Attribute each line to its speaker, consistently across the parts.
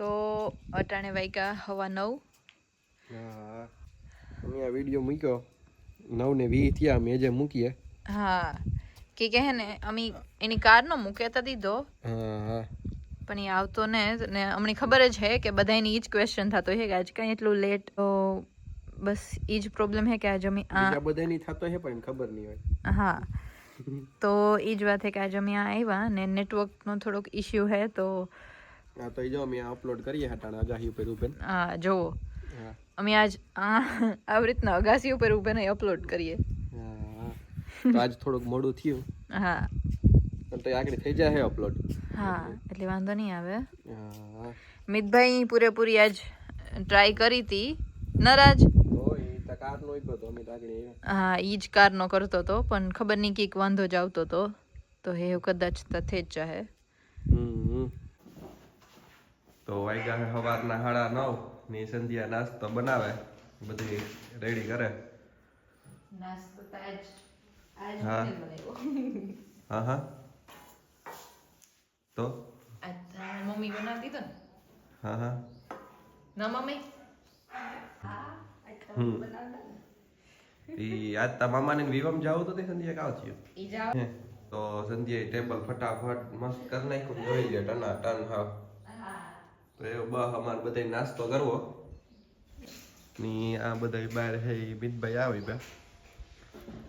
Speaker 1: તો અટાણે વાગ્યા હવા નવ.
Speaker 2: અહીંયા વીડિયો મૂક્યો. નવ ને વી થયા અમે જે મૂકીએ.
Speaker 1: હા. કે કહે ને અમે એની કાર નો મૂકેતા દીધો.
Speaker 2: હા હા.
Speaker 1: પણ એ આવતો ને ને અમને ખબર જ હે કે બધાની ઈ જ ક્વેશ્ચન થતો હે કે આજ કાંઈ એટલું લેટ તો બસ ઈ જ પ્રોબ્લેમ હે કે આજ અમે આ
Speaker 2: બધાની થતો હે પણ ખબર નહીં હોય.
Speaker 1: હા. તો ઈ જ વાત હે કે આજ અમે આ આવ્યા ને નેટવર્કનો થોડોક ઇશ્યુ હે તો
Speaker 2: હા તો જો અમે અપલોડ કરીએ હટાણા આગાહી ઉપર ઉપર
Speaker 1: હા જુઓ અમે આજ આ આવી રીતના અગાસી ઉપર ઊભે અપલોડ કરીએ.
Speaker 2: હા તો આજ થોડુંક મોડું થયું.
Speaker 1: હા.
Speaker 2: તો આગળ થઈ જાય અપલોડ
Speaker 1: હા એટલે વાંધો નહીં આવે.
Speaker 2: હા
Speaker 1: મિતભાઈ પૂરેપૂરી આજ ટ્રાય કરી હતી નારાજ.
Speaker 2: નો.
Speaker 1: હા ઈ જ કારનો કરતો હતો પણ ખબર નહીં કે વાંધો જ આવતો હતો તો એ કદાચ તો થઈ જ જાહે.
Speaker 2: હમ. તો વાગ્યા સવારના સાડા નવની સંધ્યા નાસ્તો બનાવે બધી રેડી કરે.
Speaker 1: નાસ્તો આજ
Speaker 2: હા. હા તો?
Speaker 1: મમ્મી બનાવતી તો
Speaker 2: હા હા.
Speaker 1: ના મમ્મી?
Speaker 2: ઈ આજ તા મામાને વિવમ જાવ તો તે સંધ્યા કાવ થયો?
Speaker 1: ઈ જાવ.
Speaker 2: તો સંધ્યાએ ટેબલ ફટાફટ મસ્ત કરી નાખ્યું જોઈ લે ટના ટન હા. તો એ બહ અમાર બધાય નાસ્તો કરવો. ની આ બધા બહાર હે મિતભાઈ આવી બે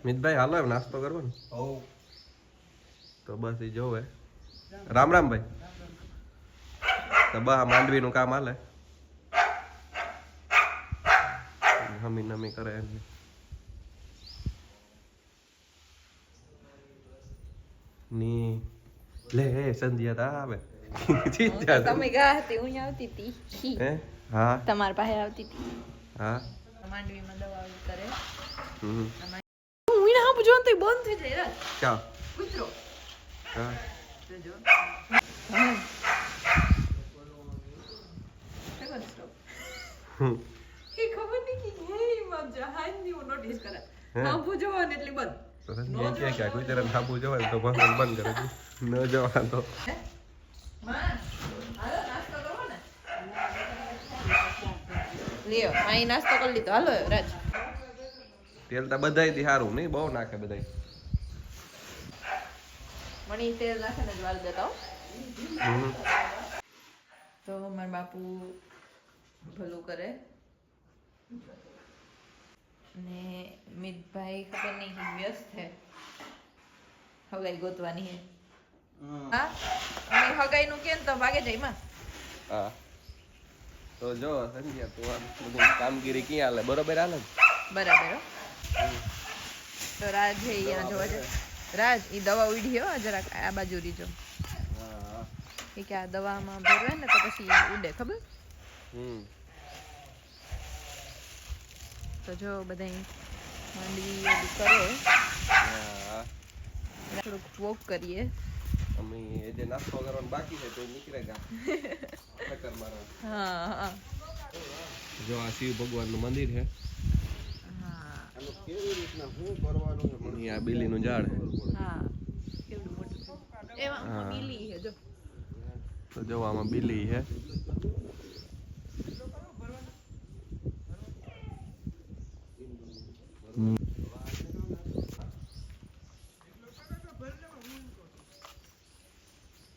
Speaker 2: મિતભાઈ હાલો એમ નાસ્તો કરવો ને. તો બસ એ જોવે. રામ રામ ભાઈ. તો બા માંડવીનું કામ હાલે. હમી નમી કરે એમ. ની લે સંધ્યા તા આવે.
Speaker 1: તમે ગયા હતી હું આવતી હતી
Speaker 2: હે હા
Speaker 1: તમારા પાસે આવતી હતી
Speaker 2: હા
Speaker 1: માંડવીમાં દવા કરે
Speaker 2: હમ
Speaker 1: હું એને હા પૂછવાનું તો બંધ થઈ જાય રાજ
Speaker 2: ક્યાં
Speaker 1: કૂતરો
Speaker 2: હા
Speaker 1: જોજો
Speaker 2: હમ.
Speaker 1: એ ખબર નહીં કે હે માં જહાજની હું નોટિસ કરે
Speaker 2: હા
Speaker 1: હા પૂછવાનું એટલે બંધ
Speaker 2: તો ક્યાં ક્યાં કોઈ તરફ હા જવાય તો બંધ બંધ કરે ન જવા તો
Speaker 1: માં હાલો નાસ્તો કરવો ને લ્યો અહીં નાસ્તો કરી લીધો. હાલો રાજ.
Speaker 2: તેલ તો બધાય દી સારું નહીં? બહુ નાખે બધાય.
Speaker 1: મણી તેલ નાખે ને જ વાલ દેતા તો મારા બાપુ ભલું કરે. ને મિતભાઈ ખબર નહીં વ્યસ્ત છે. હગાઈ ગોતવાની હે હા? અને હગાઈ નું કેમ તો ભાગે જાય માં
Speaker 2: હા. તો જો સંધ્યા તું આમ બધું કામગીરી ક્યાં હાલે? બરોબર હાલે
Speaker 1: બરાબર. તો રાજ હે અહીંયા જોવા છે રાજ એ દવા ઉડી હો જરાક આ બાજુ રીજો. એ કે આ દવામાં ભરવે ને તો પછી ઉડે ખબર?
Speaker 2: હમ.
Speaker 1: તો જો બધા માંડવી કરે. થોડુંક વોક કરીએ.
Speaker 2: અમે એ જે નાસ્તો કરવાનો બાકી છે તો નીકળે ગયા ચક્કર મારવા
Speaker 1: હા હા.
Speaker 2: જો આ શિવ ભગવાનનું મંદિર છે.
Speaker 1: હા.
Speaker 2: અહીં આ બિલીનું ઝાડ
Speaker 1: હા. કેવડું મોટું છે? એમાં
Speaker 2: હા.
Speaker 1: છે જો.
Speaker 2: તો જો આમાં બિલી છે.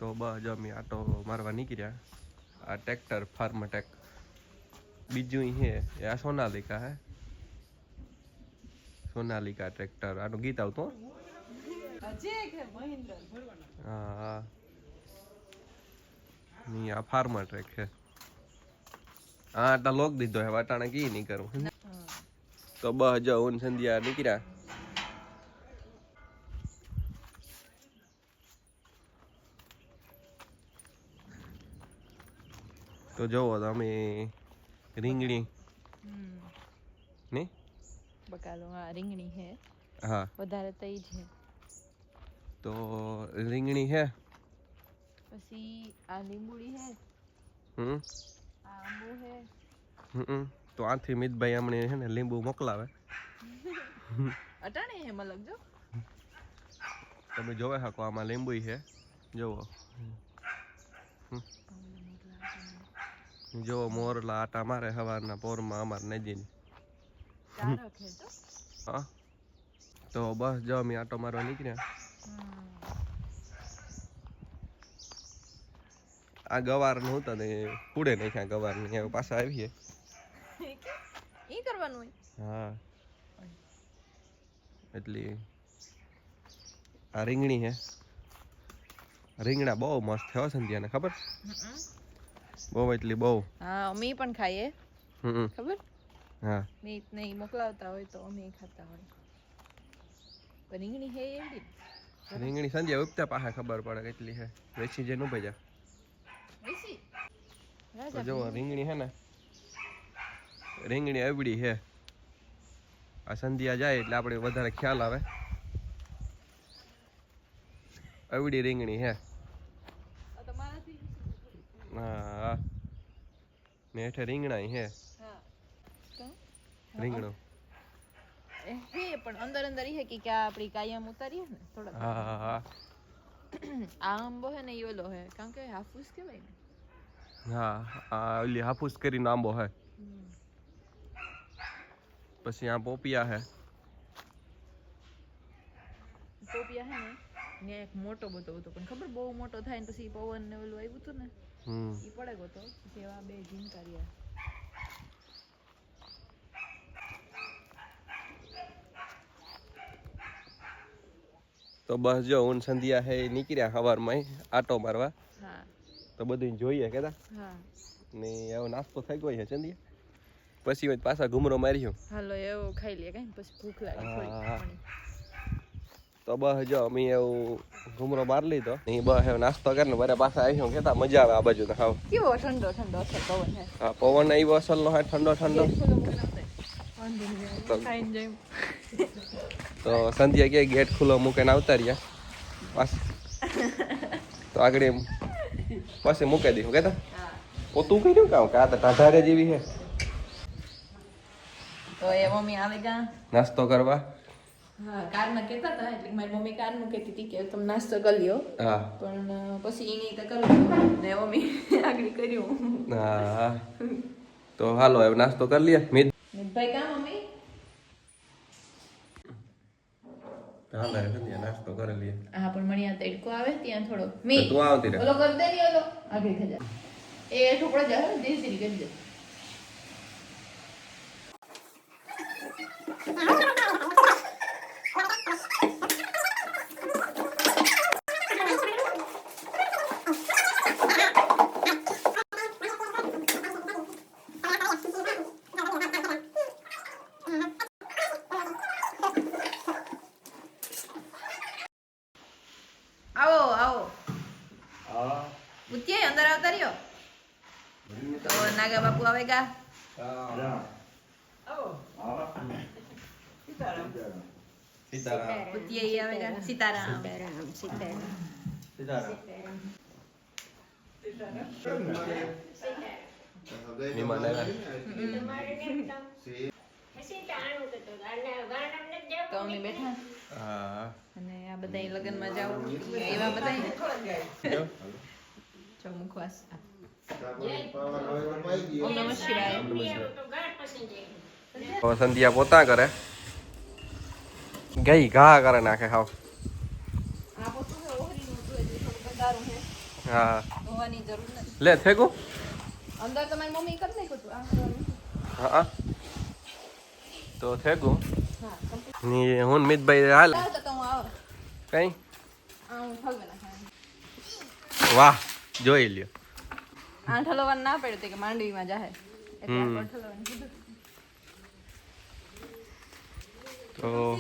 Speaker 2: તો બસ જો અમે આટો મારવા નીકળ્યા. આ ટ્રેક્ટર ફાર્મટેક. બીજું હે એ આ સોનાલિકા હે. સોનાલિકા ટ્રેક્ટર. આનું ગીત આવતું હા. હા. આ ફાર્મર ટ્રેક છે. હા આટલા લોક દીધો હે. વાટાણે કી નહીં કરું. તો બસ જો ઊન સંધ્યા નીકળ્યા. તો જોવો તમે રીંગણી.
Speaker 1: હમ.
Speaker 2: નહીં
Speaker 1: બકાલો હા રીંગણી હે
Speaker 2: હા.
Speaker 1: વધારે તો ઈ છે.
Speaker 2: તો રીંગણી હે
Speaker 1: પછી આ લીંબુડી હે
Speaker 2: હમ.
Speaker 1: આ આંબો હે
Speaker 2: હમ. તો આથી મિતભાઈ હમણે હે ને લીંબુ મોકલાવે.
Speaker 1: અટાણે હે મલક જો.
Speaker 2: તમે જોવે શકો આમાં લીંબુ છે. જોવો. જો મોરલા આટા મારે સવારના પોરમાં અમાર નદીની હા. તો બસ જો અમે આટો મારવા નીકળ્યા. આ ગવારનું હતું ને કુડે નાખ્યા ગવાર ને હવે પાછા આવીએ.
Speaker 1: એ કરવાનું હોય?
Speaker 2: હા. એટલે આ રીંગણી હે. રીંગણા બહુ મસ્ત થયો સંધ્યાને ખબર?
Speaker 1: હમ.
Speaker 2: બહુ એટલી બહુ.
Speaker 1: હા અમે પણ ખાઈએ. ખબર?
Speaker 2: હા.
Speaker 1: મીત ને મોકલાવતા હોય તો અમે ખાતા હોય. રીંગણી હે એવી
Speaker 2: રીંગણી સંધ્યા ઉપતા પાસે ખબર પડે કેટલી હે વેચી જે નું ભજા
Speaker 1: વેચી?
Speaker 2: જો રીંગણી હે ને. રીંગણી અવડી હે આ સંધ્યા જાય એટલે આપણે વધારે ખ્યાલ આવે. અવડી રીંગણી હે
Speaker 1: તમારાથી
Speaker 2: હા. ને હેઠે રીંગણા હે.
Speaker 1: હા. તો? હે. પણ અંદર અંદર હે કે ક્યાં આપણી કાયમ ઉતારીએ ને થોડા
Speaker 2: હા હા હા.
Speaker 1: આ આંબો હે ને એ ઓલો હે કારણ કે હાફૂસ કહેવાય ને?
Speaker 2: હા આ ઓલી હાફૂસ કરીને આંબો હે. પછી આ પોપિયા હે.
Speaker 1: ને એક મોટો બધો હતો. પણ ખબર બહુ મોટો થાય ને પછી પવન ને ઓલું આવ્યું હતું ને એ પડે ગયો તો પછી એવા બે ઝીંકાર્યા
Speaker 2: તો બસ જો ઊન સંધ્યા હે નીકળ્યા સવારમાં આટો મારવા. તો બધું જોઈએ કેતા. ને એવો નાસ્તો થઈ ગયો છે સંધ્યા. પછી પાછા ઘૂમરો માર્યો
Speaker 1: હાલો એવો ખાઈ લે કઈ પછી ભૂખ લાગે.
Speaker 2: તો બસ જો અમે એવું ઘૂમરો માર લીધો. ને ઈ બસ હવે નાસ્તો કરીને વરે પાછા આવ્યો કેતા મજા આવે આ બાજુ તો ખાવ.
Speaker 1: કેવો ઠંડો ઠંડો અસર પવન હા
Speaker 2: પવન આવ્યો અસલનો હા ઠંડો ઠંડો. તો સંધ્યા કે ગેટ ખુલ્લો મૂકીને આવતા રહ્યા. બસ. તો આગળ એમ. પછી મૂકી દીધું કેતા?
Speaker 1: તું
Speaker 2: કહી દઉં કામ? કે આ તો ટાઢારે જેવી છે.
Speaker 1: તો એ મમ્મી આવે
Speaker 2: નાસ્તો કરવા.
Speaker 1: હા કારમાં કહેતા હતા એટલે મારી મમ્મી કારનું કહેતી હતી કે તમે નાસ્તો કરી લ્યો.
Speaker 2: હા.
Speaker 1: પણ પછી એની તો કરું ને મમ્મી આગળ કર્યું.
Speaker 2: હા. તો હાલો હવે નાસ્તો કરી લઈએ. મિત
Speaker 1: મિતભાઈ કા મમ્મી?
Speaker 2: હાલો હવે નાસ્તો કરી લઈએ.
Speaker 1: હા પણ મણિયા તડકો આવે ત્યાં થોડો. મી
Speaker 2: તું આવતી રહે.
Speaker 1: ઓલો કરી દે ઓલો. આગળ થઈ જા. એ ઠોકળો જા ધીરે ધીરે કરી દે આવો આવો ઉત્યાય અંદર આવતા રહ્યો તો નાગા બાપુ આવે ગા
Speaker 2: સીતારામ
Speaker 1: ઉત્યાય આવે ગા સીતારામ
Speaker 2: મહેમાન આવ્યા
Speaker 1: તો અમે બેઠા
Speaker 2: હા
Speaker 1: અને આ બધા લગ્નમાં જાવ એવા બધા
Speaker 2: જો.
Speaker 1: જો મુખવાસ ઓમ નમઃ શિવાય
Speaker 2: હવે સંધ્યા પોતા કરે. ગઈ ઘા કરે નાખે હાવ. હા. લે થેકું
Speaker 1: અંદર તમારી મમ્મી કરી નાખ્યું
Speaker 2: હા તો થેકું ની હું મિતભાઈ હાલ. કઈ? વાહ જોઈ લ્યો.
Speaker 1: આ ઠલવવાનું ના પડ્યું કે માંડવીમાં જાહે. એટલે
Speaker 2: હમ.
Speaker 1: કીધું.
Speaker 2: તો.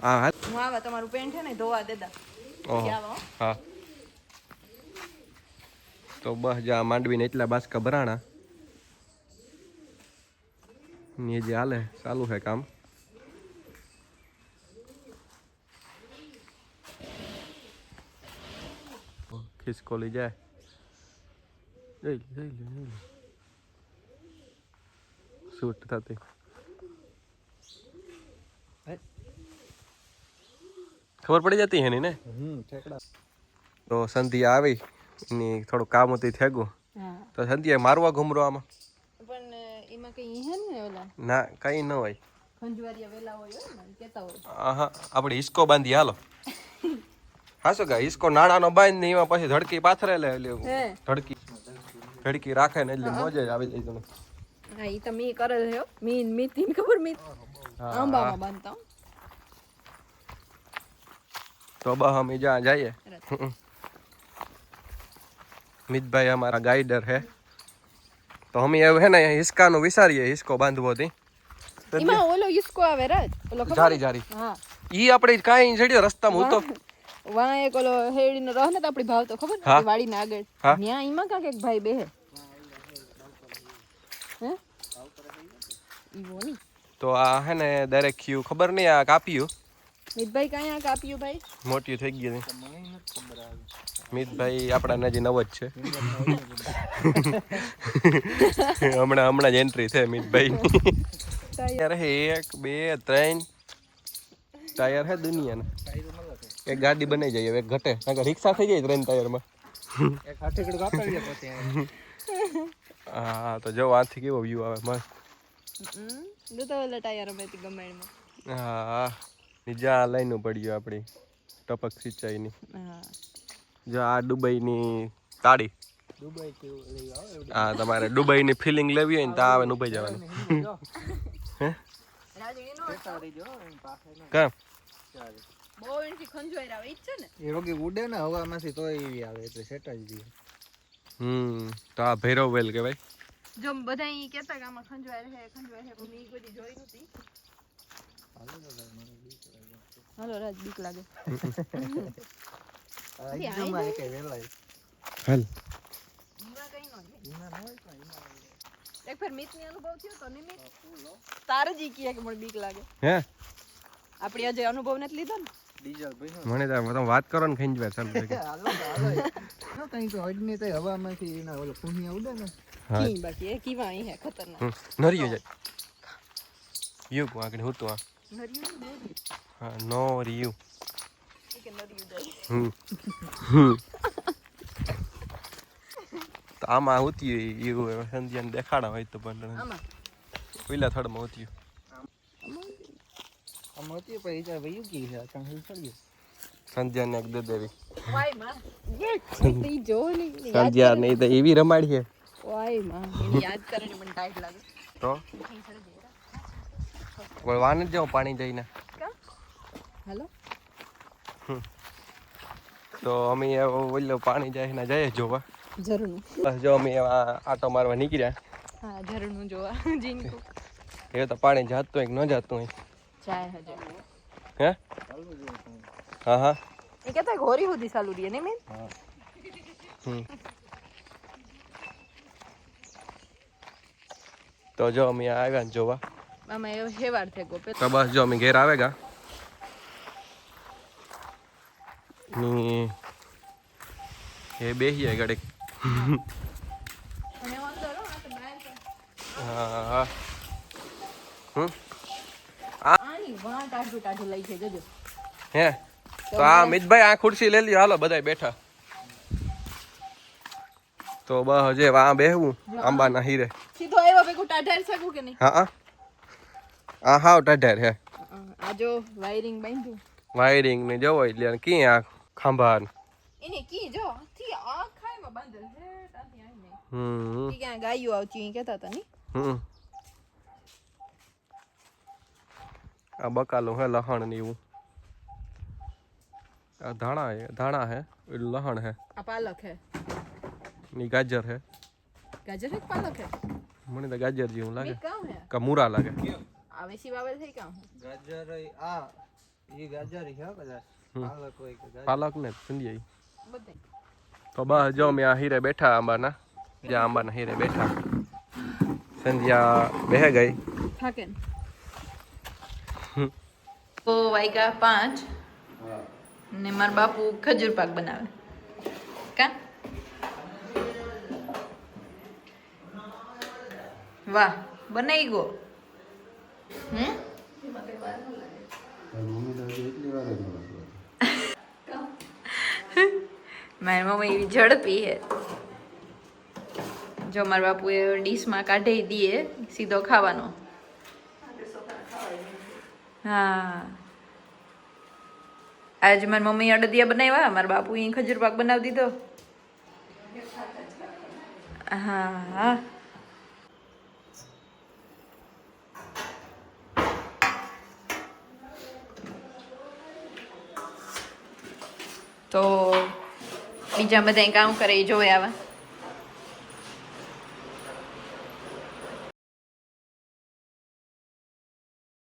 Speaker 2: હા.
Speaker 1: હું આવા તમારું પેન્ટ છે ને ધોવા દેતા
Speaker 2: ઓહો.
Speaker 1: હા.
Speaker 2: તો બસ જા માંડવીને એટલા બાસકા ભરાણા. ને જે હાલે ચાલુ છે કામ. ખિસકોલી જાય. જઈ લે, જઈ લે, શૂટ થતી ખબર પડી જતી હેની ને? તો સંધ્યા આવી. ને થોડું કામ હતું થેગું. તો સંધ્યાએ મારવા ઘુમરો આમાં?
Speaker 1: પણ એમાં કઈ હે ને ઓલા?
Speaker 2: ના કઈ ન હોય.
Speaker 1: ખંજવારિયા વેલા હોય હો ને કેતા હોય.
Speaker 2: આહા આપણે હિસકો બાંધી હાલો. હાસો ગા હિસકો નાણાનો બાંધ ને એમાં પછી ધડકી પાથરે લે ધડકી. ધડકી રાખે ને એટલે મજા જ આવી જાય તમે
Speaker 1: હા ઈ તો મી કરે છે હો. મી મી તીન ખબર મી? આંબામાં બાંધતા હો.
Speaker 2: તો બસ અમે જ્યાં જઈએ.
Speaker 1: રાત.
Speaker 2: મિતભાઈ અમારા ગાઈડર હે. તો અમે એવું હે ને હિસકાનું વિચારીએ હિસકો બાંધવો તી.
Speaker 1: એમાં ઓલો યુસ્કો આવે રાજ ઓલો ખબર?
Speaker 2: જારી જારી.
Speaker 1: હા.
Speaker 2: ઈ આપણે કાંઈ જડ્યો રસ્તામાં હું તો
Speaker 1: વાં એક ઓલો હેડીનો રહ ને તો આપણી ભાવ તો ખબર
Speaker 2: હા.
Speaker 1: ને વાડીને આગળ.
Speaker 2: હા.
Speaker 1: ન્યા ઈમાં કાંક એક ભાઈ બેહે. હે ઈવો ની
Speaker 2: તો આ હે ને દરેક ખીયું ખબર નહીં આ કાપ્યું?
Speaker 1: મિતભાઈ કઈ આ કાપ્યું ભાઈ?
Speaker 2: મોટી થઈ ગયું મિતભાઈ આપણા નજી નવ જ છે. હમણાં હમણાં જ એન્ટ્રી છે મિતભાઈ. ટાયર હે એક બે ત્રણ. ટાયર હે દુનિયાના. એક ગાડી બની જાય હવે એક ઘટે રિક્ષા થઈ જાય ત્રણ ટાયરમાં હા તો જો આથી કેવો વ્યૂ આવે મસ્ત. હા નીજા લાઈનું પડ્યું આપણી ટપક સિંચાઈની. જો આ દુબઈની તાળી. હા તમારે દુબઈની ફિલિંગ લેવી હોય ને તો આવે દુબઈ ઉભાઈ જવાનું. હે? કામ?
Speaker 1: બહુ એનથી ખંજવાઈ આવે ઈ જ છે ને?
Speaker 3: એ રોગી ઉડે ને હવામાંથી તો એવી આવે એટલે સેટાઈ ગઈ
Speaker 2: હમ તો આ ભૈરવ વેલ કહેવાય.
Speaker 1: જો બધા ઈ કહેતા કે આમાં ખંજવાય રહે ખંજવાય રહે પણ મેં ઈ બધી જોઈ નથી હાલો રાજ બીક લાગે.
Speaker 3: એકે
Speaker 1: ન અનુભવ થયો તો તારે જ ઈ કહે કે મને બીક લાગે.
Speaker 2: હે?
Speaker 1: આપણે આજે અનુભવ નથી લીધો ને?
Speaker 2: મને તો તમે વાત કરો ને ખેંચવા ચાલુ થઈ ગઈ.
Speaker 3: તો તો કઈ તો હડને તો હવામાંથી એના ઓલો પુણ્ય ઉડે ને.
Speaker 2: હા.
Speaker 1: કી બાકી એ કીવા અહીં હે ખતરનાક.
Speaker 2: નરિયો જાય. યુ કો આગળ હું તો આ.
Speaker 1: નરિયો
Speaker 2: હા નો રિયુ
Speaker 1: કે નરિયો જાય.
Speaker 2: હમ હમ. તો આમાં હોતી એવું સંધ્યાને દેખાડા હોય તો પણ
Speaker 1: આમાં.
Speaker 2: પેલા થડમાં હોતી
Speaker 3: પછી ત્યાં વયું ગઈ છે અચાનક સળગી
Speaker 2: સંધ્યાને એક દે દેવી.
Speaker 1: વાયમાં. જો ને ઈ યાદ
Speaker 2: સંધ્યા નહીં તો એવી રમાડી છે.
Speaker 1: વાયમાં. એને યાદ કરે ને મને ટાઈટ લાગે.
Speaker 2: તો? કોઈ વાન જ જાઉં પાણી જઈને
Speaker 1: હેલો.
Speaker 2: તો અમે ઓલો પાણી જાય ને જઈએ જોવા.
Speaker 1: ઝરણું
Speaker 2: બસ જો અમે આ આટો મારવા નીકળ્યા.
Speaker 1: હા ઝરણું જોવા. જીનકુ.
Speaker 2: એ તો પાણી જાતું હોય કે ન જાતું હોય.
Speaker 1: જાય હજે.
Speaker 2: હે? હા હા
Speaker 1: એ કેતા ઘોરી સુધી ચાલુ રહી ને મેં.
Speaker 2: તો જો અમે આવ્યા ને જોવા.
Speaker 1: થઈ ગયો
Speaker 2: તો બસ જો અમે ઘેર આવેગા. એ બેસીએ ઘડીક
Speaker 1: અને અંદર હો, આ તો બહાર તો.
Speaker 2: હા હા હમ
Speaker 1: આની વાં ટાઢું ટાઢું લઈ છે જજો.
Speaker 2: હે? તો આ મિતભાઈ આ ખુરશી લઈ લ્યો. હાલો બધાય બેઠા. તો બસ હજે વા બેહવું આંબાના હીરે.
Speaker 1: સીધો આવ્યો ભેગું ટાઢેર શકું કે નહીં?
Speaker 2: હા હા. આ હાવ ટાઢેર હે.
Speaker 1: આ જો વાયરિંગ બાંધ્યું.
Speaker 2: વાયરિંગ ને જવો એટલે કી આ ખાંભા.
Speaker 1: એને કી જો થી આ ખાઈમાં બાંધેલ છે ત્યાંથી આવીને
Speaker 2: હમ
Speaker 1: કી ગાયો આવતી કેતા હતા ની
Speaker 2: હમ. આ બકાલું હે લહણ ને એવું. આ ધાણા હે ધાણા હે પેલું લહણ હે.
Speaker 1: આ પાલક હે.
Speaker 2: ની ગાજર હે.
Speaker 1: ગાજર હે પાલક હે?
Speaker 2: મને તો ગાજર જેવું લાગે. કે મૂરા લાગે.
Speaker 1: આવે વેસી વાવેલ થઈ કામ
Speaker 3: ગાજર આ ઈ ગાજર હે કદાચ. પાલક હોય કે
Speaker 2: પાલક ને સંધ્યાઈ
Speaker 1: બધે.
Speaker 2: તો બસ જો મે આ હીરે બેઠા આંબાના. જ્યાં આંબાના હીરે બેઠા. સંધ્યા બેહ ગઈ.
Speaker 1: થાકે તો વાયકા પાંચ. ને મારા બાપુ ખજૂર પાક બનાવે. કા? વાહ બનાવી ગયો. હમ? મારી મમ્મી એવી ઝડપી હે જો મારા બાપુએ ડીશમાં કાઢી દઈએ, સીધો ખાવાનો. હા. આજે મારી મમ્મી અડદિયા બનાવ્યા, મારા બાપુ અહીં ખજૂર પાક બનાવી દીધો. હા હા. તો બીજા બધા કામ કરે એ જોવે આવા.